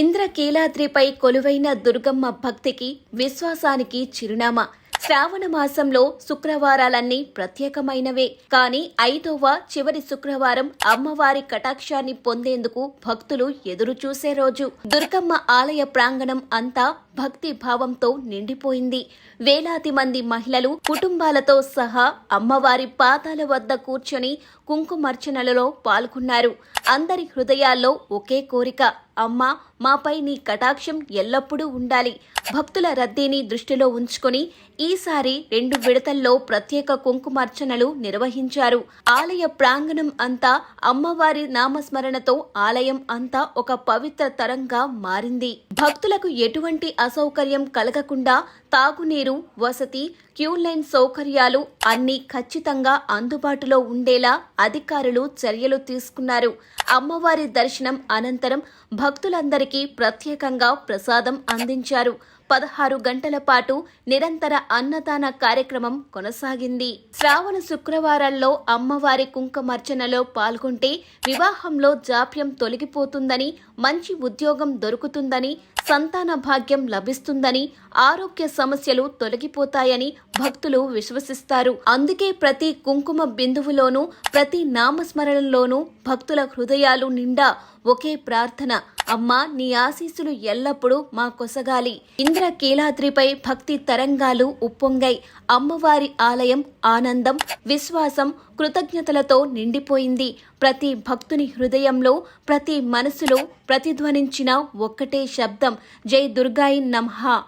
ఇంద్రకీలాద్రిపై కొలువైన దుర్గమ్మ భక్తికి విశ్వాసానికి చిరునామా. శ్రావణ మాసంలో శుక్రవారాలన్నీ ప్రత్యేకమైనవే. కానీ ఐదవ చివరి శుక్రవారం అమ్మవారి కటాక్షాన్ని పొందేందుకు భక్తులు ఎదురు చూసే రోజు. దుర్గమ్మ ఆలయ ప్రాంగణం అంతా భక్తి భావంతో నిండిపోయింది. వేలాది మంది మహిళలు కుటుంబాలతో సహా అమ్మవారి పాదాల వద్ద కూర్చొని కుంకుమర్చనలలో పాల్గొన్నారు. అందరి హృదయాల్లో ఒకే కోరిక అమ్మా మాపై నీ కటాక్షం ఎల్లప్పుడూ ఉండాలి. భక్తుల రద్దీని దృష్టిలో ఉంచుకొని ఈసారి రెండు విడతల్లో ప్రత్యేక కుంకుమార్చనలు నిర్వహించారు. ఆలయ ప్రాంగణం అంతా అమ్మవారి నామస్మరణతో ఆలయం అంతా ఒక పవిత్ర తరంగా మారింది. భక్తులకు ఎటువంటి అసౌకర్యం కలగకుండా తాగునీరు వసతి క్యూ లైన్ సౌకర్యాలు అన్ని ఖచ్చితంగా అందుబాటులో ఉండేలా అధికారులు చర్యలు తీసుకున్నారు. అమ్మవారి దర్శనం అనంతరం భక్తులందరికీ ప్రత్యేకంగా ప్రసాదం అందించారు. పదహారు గంటల పాటు నిరంతర అన్నదాన కార్యక్రమం కొనసాగింది. శ్రావణ శుక్రవారాల్లో అమ్మవారి కుంకమర్చనలో పాల్గొంటే వివాహంలో జాప్యం తొలగిపోతుందని మంచి ఉద్యోగం దొరుకుతుందని సంతాన భాగ్యం లభిస్తుందని ఆరోగ్య సమస్యలు తొలగిపోతాయని భక్తులు విశ్వసిస్తారు. అందుకే ప్రతి కుంకుమ బిందువులోనూ ప్రతి నామస్మరణలోనూ భక్తుల హృదయాలు నిండా ఒకే ప్రార్థన. అమ్మా నీ ఆశీస్సులు ఎల్లప్పుడూ మా కొసగాలి. ఇంద్ర కీలాద్రిపై భక్తి తరంగాలు ఉప్పొంగాయి. అమ్మవారి ఆలయం ఆనందం విశ్వాసం కృతజ్ఞతలతో నిండిపోయింది. ప్రతి భక్తుని హృదయంలో ప్రతి మనసులో ప్రతిధ్వనించిన ఒక్కటే శబ్దం జై దుర్గాయి నమః.